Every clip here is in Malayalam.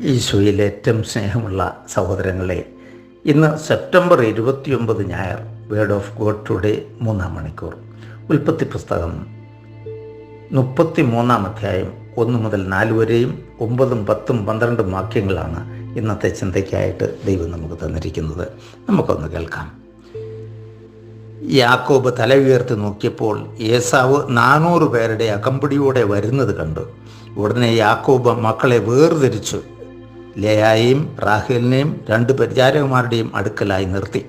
ഈശോയിൽ ഏറ്റവും സ്നേഹമുള്ള സഹോദരങ്ങളെ ഇന്ന് സെപ്റ്റംബർ ഇരുപത്തിയൊമ്പത് ഞായർ വേർഡ് ഓഫ് ഗോഡ് ടുഡേ മൂന്നാം മണിക്കൂർ. ഉൽപ്പത്തി പുസ്തകം മുപ്പത്തി മൂന്നാം അധ്യായം ഒന്ന് മുതൽ നാല് വരെയും ഒമ്പതും പത്തും പന്ത്രണ്ടും വാക്യങ്ങളാണ് ഇന്നത്തെ ചിന്തയ്ക്കായിട്ട് ദൈവം നമുക്ക് തന്നിരിക്കുന്നത്. നമുക്കൊന്ന് കേൾക്കാം. യാക്കോബ് തല ഉയർത്തി നോക്കിയപ്പോൾ ഏസാവ് നാനൂറ് പേരുടെ അകമ്പടിയോടെ വരുന്നത് കണ്ടു. ഉടനെ യാക്കോബ് മക്കളെ വേർതിരിച്ചു. ലേയായെയും റാഹേലിനെയും രണ്ട് പരിചാരകന്മാരുടെയും അടുക്കലായി നിർത്തി.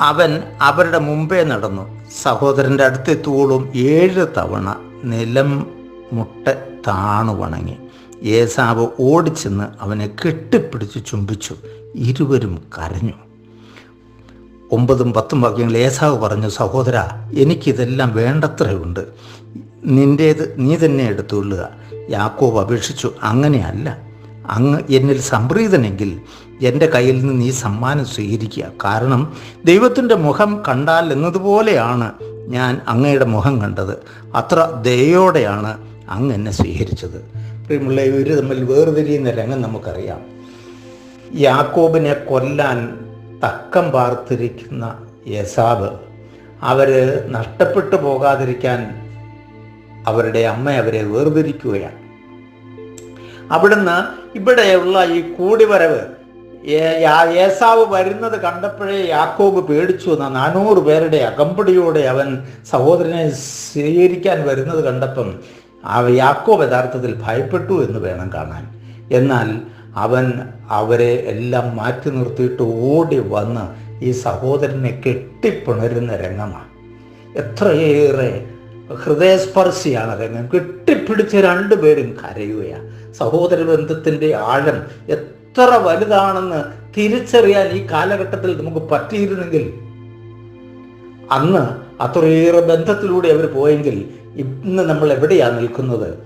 അവൻ അവരുടെ മുമ്പേ നടന്നു. സഹോദരന്റെ അടുത്തെത്തുവോളും ഏഴ് തവണ നിലം മുട്ട താണു വണങ്ങി. ഏസാവ് ഓടിച്ചെന്ന് അവനെ കെട്ടിപ്പിടിച്ച് ചുംബിച്ചു. ഇരുവരും കരഞ്ഞു. ഒമ്പതും പത്തും വാക്യങ്ങൾ ഏസാവ് പറഞ്ഞു സഹോദര എനിക്കിതെല്ലാം വേണ്ടത്രയുണ്ട് നിന്റേത് നീ തന്നെ എടുത്തുകൊള്ളുക. യാക്കോബ് അപേക്ഷിച്ചു അങ്ങനെയല്ല. അങ്ങ് എന്നിൽ സംപ്രീതനെങ്കിൽ എന്റെ കയ്യിൽ നിന്ന് നീ സമ്മാനം സ്വീകരിക്കുക. കാരണം ദൈവത്തിന്റെ മുഖം കണ്ടാൽ എന്നതുപോലെയാണ് ഞാൻ അങ്ങയുടെ മുഖം കണ്ടത്. അത്ര ദയോടെയാണ് അങ്ങ് എന്നെ സ്വീകരിച്ചത്. പ്രിയമുള്ള ഇവർ തമ്മിൽ വേർതിരിയുന്ന രംഗം നമുക്കറിയാം. യാക്കോബിനെ കൊല്ലാൻ തക്കം പാർത്തിരിക്കുന്ന യസാബ് അവർ നഷ്ടപ്പെട്ടു പോകാതിരിക്കാൻ അവരുടെ അമ്മ അവരെ വേർതിരിക്കുകയാണ്. അവിടുന്ന് ഇവിടെയുള്ള ഈ കൂടിവരവ് ഏസാവ് വരുന്നത് കണ്ടപ്പോഴേ യാക്കോബ് പേടിച്ചു എന്ന നാനൂറ് പേരുടെ അകമ്പടിയോടെ അവൻ സഹോദരനെ സ്വീകരിക്കാൻ വരുന്നത് കണ്ടപ്പം യാക്കോബ് യഥാർത്ഥത്തിൽ ഭയപ്പെട്ടു എന്ന് വേണം കാണാൻ. എന്നാൽ അവൻ അവരെ എല്ലാം മാറ്റി നിർത്തിയിട്ട് ഓടി വന്ന് ഈ സഹോദരനെ കെട്ടിപ്പിണരുന്ന രംഗമാണ്. എത്രയേറെ ഹൃദയസ്പർശിയാണ്. അദ്ദേഹം കെട്ടിപ്പിടിച്ച് രണ്ടുപേരും കരയുകയാണ്. സഹോദര ബന്ധത്തിന്റെ ആഴം എത്ര വലുതാണെന്ന് തിരിച്ചറിയാൻ ഈ കാലഘട്ടത്തിൽ നമുക്ക് പറ്റിയിരുന്നെങ്കിൽ അന്ന് അത്രയേറെ ബന്ധത്തിലൂടെ അവർ പോയെങ്കിൽ ഇന്ന് നമ്മൾ എവിടെയാണ് നിൽക്കുന്നത്?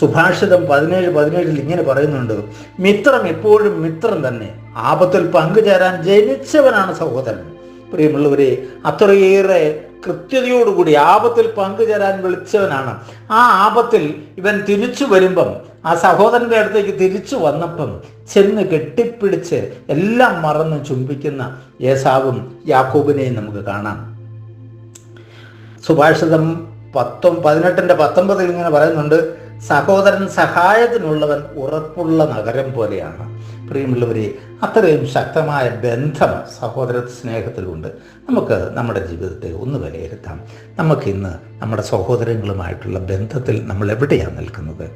സുഭാഷിതം പതിനേഴ് പതിനേഴിൽ ഇങ്ങനെ പറയുന്നുണ്ട് മിത്രം എപ്പോഴും മിത്രം തന്നെ. ആപത്തിൽ പങ്കുചേരാൻ ജനിച്ചവനാണ് സഹോദരൻ. പ്രിയമുള്ളവരെ അത്രയേറെ കൃത്യതയോടുകൂടി ആപത്തിൽ പങ്കുചേരാൻ വിളിച്ചവനാണ്. ആ ആപത്തിൽ ഇവൻ തിരിച്ചു വരുമ്പം ആ സഹോദരന്റെ അടുത്തേക്ക് തിരിച്ചു വന്നപ്പം ചെന്ന് കെട്ടിപ്പിടിച്ച് എല്ലാം മറന്ന് ചുംബിക്കുന്ന യേസാവും യാക്കോബിനെയും നമുക്ക് കാണാം. സുഭാഷിതം പത്തൊ പതിനെട്ടിന്റെ പത്തൊമ്പതിൽ ഇങ്ങനെ പറയുന്നുണ്ട് സഹോദരൻ സഹായത്തിനുള്ളവൻ ഉറപ്പുള്ള നഗരം പോലെയാണ്. പ്രിയമുള്ളവരെ അത്രയും ശക്തമായ ബന്ധം സഹോദര സ്നേഹത്തിലുണ്ട്. നമുക്ക് നമ്മുടെ ജീവിതത്തെ ഒന്ന് വിലയിരുത്താം. നമുക്കിന്ന് നമ്മുടെ സഹോദരങ്ങളുമായിട്ടുള്ള ബന്ധത്തിൽ നമ്മൾ എവിടെയാണ് നിൽക്കുന്നത്?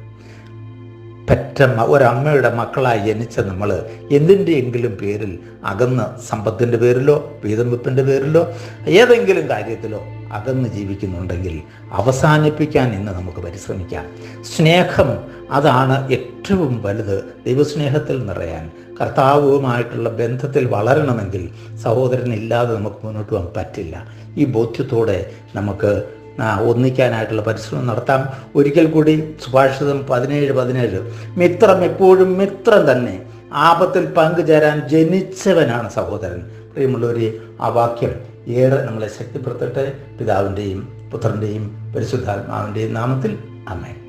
പെറ്റമ്മ ഒരമ്മയുടെ മക്കളായി ജനിച്ച നമ്മൾ എന്തിന്റെയെങ്കിലും പേരിൽ അകന്ന് സമ്പത്തിന്റെ പേരിലോ വീതം വെപ്പിന്റെ പേരിലോ ഏതെങ്കിലും കാര്യത്തിലോ അകന്ന് ജീവിക്കുന്നുണ്ടെങ്കിൽ അവസാനിപ്പിക്കാൻ ഇന്ന് നമുക്ക് പരിശ്രമിക്കാം. സ്നേഹം അതാണ് ഏറ്റവും വലുത് ദൈവസ്നേഹത്തിൽ നിറയാൻ. കർത്താവുമായിട്ടുള്ള ബന്ധത്തിൽ വളരണമെങ്കിൽ സഹോദരനില്ലാതെ നമുക്ക് മുന്നോട്ട് പോകാൻ പറ്റില്ല. ഈ ബോധ്യത്തോടെ നമുക്ക് ഒന്നിക്കാനായിട്ടുള്ള പരിശ്രമം നടത്താം. ഒരിക്കൽ കൂടി സുഭാഷിതം പതിനേഴ് പതിനേഴ്. മിത്രം എപ്പോഴും മിത്രം തന്നെ. ആപത്തിൽ പങ്കുചേരാൻ ജനിച്ചവനാണ് സഹോദരൻ. പ്രിയമുള്ളവരെ ആ വാക്യം ഏറെ നമ്മളെ ശക്തിപ്പെടുത്തട്ടെ. പിതാവിന്റെയും പുത്രന്റെയും പരിശുദ്ധാത്മാവിന്റെയും നാമത്തിൽ. അമ്മേ